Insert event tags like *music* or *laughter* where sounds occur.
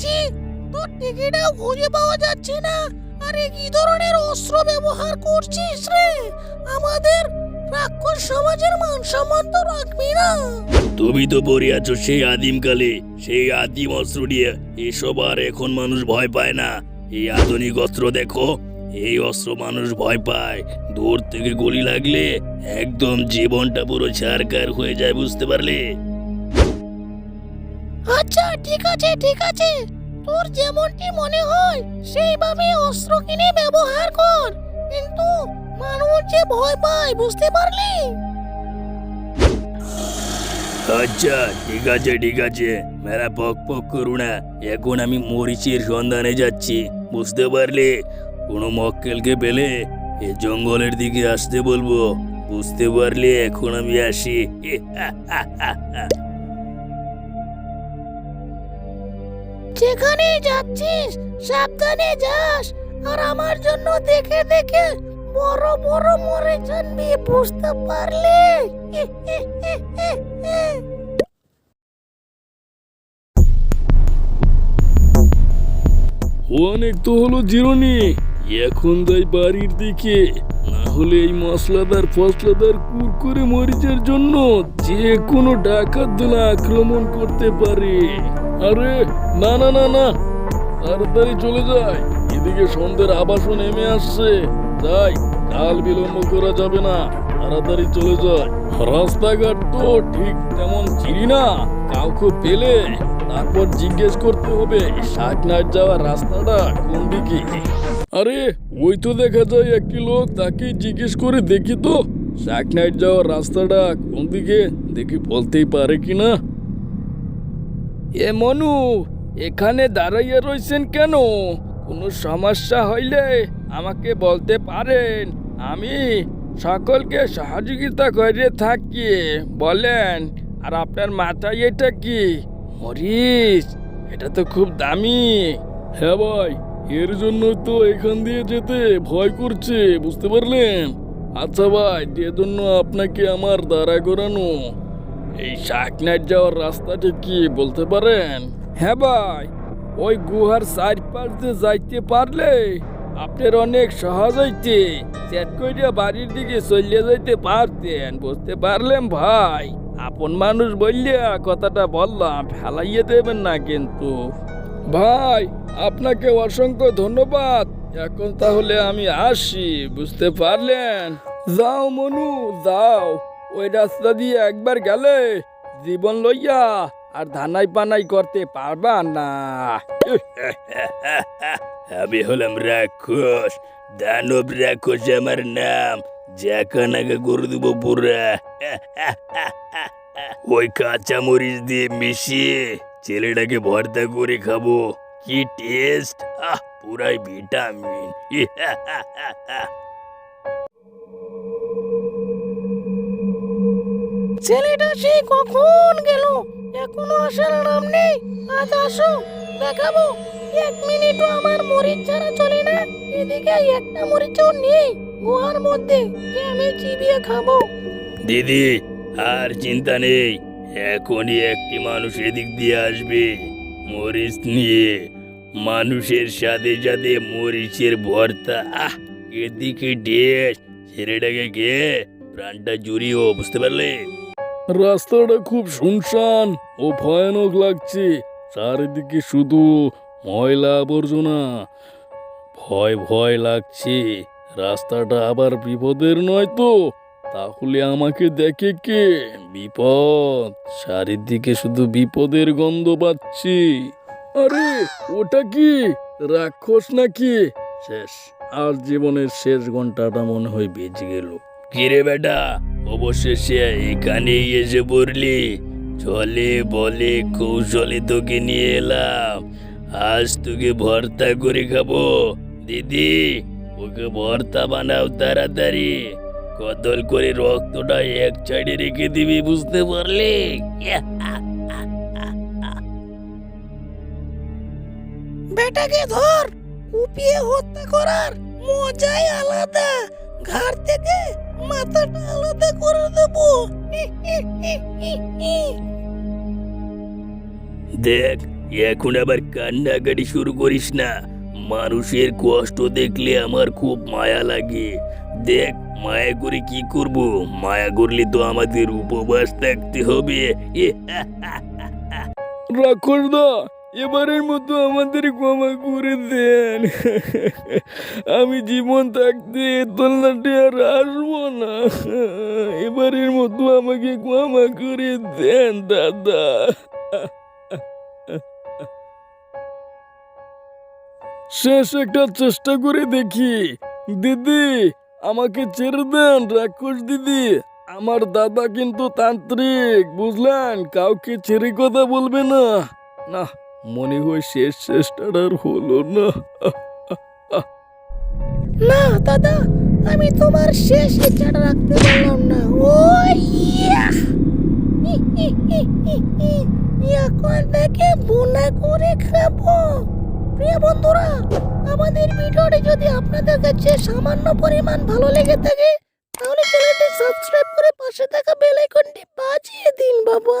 যাচ্ছি তোর টিকিটাও খুঁজে পাওয়া যাচ্ছে না। আরে কি ধরনের অস্ত্র ব্যবহার করছিস রে? আমাদের রাক্ষস সমাজের মান সম্মান তো রাখবি না। তুমি তো পড়ে আছো সেই আদিমকালে সেই আদিম অস্ত্র দিয়ে এসব আর এখন মানুষ ভয় পায় না। এই আধুনিক অস্ত্র দেখো এই অস্ত্র মানুষ ভয় পায়। দূর থেকে গুলি লাগলে একদম জীবনটা পুরো ছারকার হয়ে যায় বুঝতে পারলে? আচ্ছা ঠিক আছে ঠিক আছে। তোর যেমনটি মনে হয়, সেইভাবে অস্ত্র কিনে ব্যবহার কর। কিন্তু মানুষ যে ভয় পায়, বুঝতে পারলি? আচ্ছা ঠিক আছে ঠিক আছে। মেরা পক পক করু না। এখন আমি মরিচের সন্ধানে যাচ্ছি। বুঝতে পারলে? কোনো মক্কেলকে পেলে এ জঙ্গলের দিকে আসতে বলব। বুঝতে পারলে? এখন আমি আসি। *laughs* যেখানে যাচ্ছিস, সাবধানে যাস। আর আমার জন্য দেখে দেখে বড় বড় মরে জানবি বুঝতে পারলি। অনেক তো হলো জিরোনি এখন যাই বাড়ির দিকে। না হলে এই মশলাদার ফসলাদার কুরকুরে মরিচের জন্য যে কোনো ডাকাত দোলা আক্রমণ করতে পারে। আরে, না না না না। তাড়াতাড়ি চলে যায় এদিকে সন্ধ্যের আবাসও নেমে আসছে। যাই, কাল বিলম্ব করা যাবে না। তাড়াতাড়ি চলে যায় রাস্তাঘাট তো ঠিক তেমন চিনি না। কাউকে পেলে তারপর জিজ্ঞেস করতে হবে, শাক নাইট যাওয়ার রাস্তাটা কোন দিকে আরে, ওই তো দেখা যায় একটি লোক তাকে জিজ্ঞেস করে দেখি তো, শাক নাইট যাওয়ার রাস্তাটা কোন দিকে দেখি বলতেই পারে কিনা এ মনু, এখানে দাঁড়াইয়া রয়েছেন কেন? কোনো সমস্যা হইলে আমাকে বলতে পারেন। আমি সকলকে সহযোগিতা করে থাকি, বলেন। আর আপনার মাথায় এটা কি? মরিচ? এটা তো খুব দামি। হ্যাঁ ভাই, এর জন্য তো এখান দিয়ে যেতে ভয় করছে, বুঝতে পারলেন? আচ্ছা ভাই, যে জন্য আপনাকে আমার দাঁড়া করানো এই শাকনাট যাওয়ার রাস্তাটি কি বলতে পারেন? হ্যাঁ ভাই, ওই গুহার চারপাশ দিয়ে যাইতে পারলে আপনার অনেক সহজ হইতে। চেট করিয়া বাড়ির দিকে চলিয়ে যাইতে পারতেন, বুঝতে পারলেন ভাই? আপন মানুষ বললিয়া কথাটা বললাম, ফেলাইয়ে দেবেন না কিন্তু। ভাই, আপনাকে অসংখ্য ধন্যবাদ। এখন তাহলে আমি আসি, বুঝতে পারলেন? যাও মনু, যাও। ওই রাস্তা দিয়ে একবার গেলে জীবন লইয়া আর ধানাই পানাই করতে পারবা না। আমি হলাম রাক্ষস, দানব রাক্ষস আমার নাম জ্যাকানাকে করে দেব পুরা। ওই কাঁচা মরিচ দিয়ে মিশিয়ে ছেলেটাকে ভর্তা করে খাব। কি টেস্ট? আহ, পুরাই ভিটামিন। ছেলেটা সেই কখন গেল? এখনও আসার নাম নেই। আজ আসো, দেখাবো। এক মিনিটও আমার মরিচ ছাড়া চলে না। এদিকে একটা মরিচও নেই গুহার মধ্যে। আমি চিবিয়ে খাব। দিদি, আর চিন্তা নেই। এখনই একটি মানুষ এদিক দিয়ে আসবে। মরিচ নিয়ে। মানুষের সাথে সাথে মরিচের ভর্তা। আহ, এদিকে ডেস ছেলেটাকে গিয়ে প্রাণটা জুড়িও বুঝতে পারলে? রাস্তাটা খুব শুনশান ও ভয়ানক লাগছে। চারিদিকে শুধু ময়লা আবর্জনা। ভয় ভয় লাগছে। রাস্তাটা আবার বিপদের নয় তো? তাহলে আমাকে দেখে কে? বিপদ। চারিদিকে শুধু বিপদের গন্ধ পাচ্ছি। আরে, ওটা কি? রাক্ষস নাকি? শেষ, আর জীবনের শেষ ঘন্টাটা মনে হয় বেজে গেল। কিরে বেটা? অবশেষে এখানেই এসে পড়লি। চলে বলে কৌশলে তোকে নিয়ে এলাম। আজ তোকে ভর্তা করে খাব। দিদি, ওকে ভর্তা বানাও তাড়াতাড়ি। কদল করে রক্তটা এক সাইডে রেখে দিবি, বুঝতে পারলি? বেটাকে ধর, কুপিয়ে হত্যা করার মজাই আলাদা। ঘাড় থেকে মাথাটা আলাদা করে দেবো। দেখ এখন আবার কান্নাকাটি শুরু করিস না। মানুষের কষ্ট দেখলে আমার খুব মায়া লাগে। দেখ মায়া করে কি করব? মায়া করলে তো আমাদের উপবাস থাকতে হবে। রাক্ষস দা এবারের মতো আমাদের ক্ষমা করে দেন। আমি জীবন থাকতে তল্লাটে আর আসব না। এবারের মতো আমাকে ক্ষমা করে দেন, দাদা। শেষ একটা চেষ্টা করে দেখি। দিদি, আমাকে ছেড়ে দেন, রাক্ষস দিদি। আমার দাদা কিন্তু তান্ত্রিক, বুঝলেন? কাউকে ছেড়ে কথা বলবে না। না মনে হয় শেষ চেষ্টাটা আর হলো না। না, দাদা, আমি তোমার শেষ ইচ্ছাটা রাখতে পারলাম না। ও ইয়া! এখন থেকে বোনা করে খাব। প্রিয় বন্ধুরা, আমাদের ভিডিওটি যদি আপনাদের কাছে সামান্য পরিমাণ ভালো লেগে থাকে, তাহলে চ্যানেলটি সাবস্ক্রাইব করে পাশে থাকা বেল আইকনটি বাজিয়ে দিন, বাবা।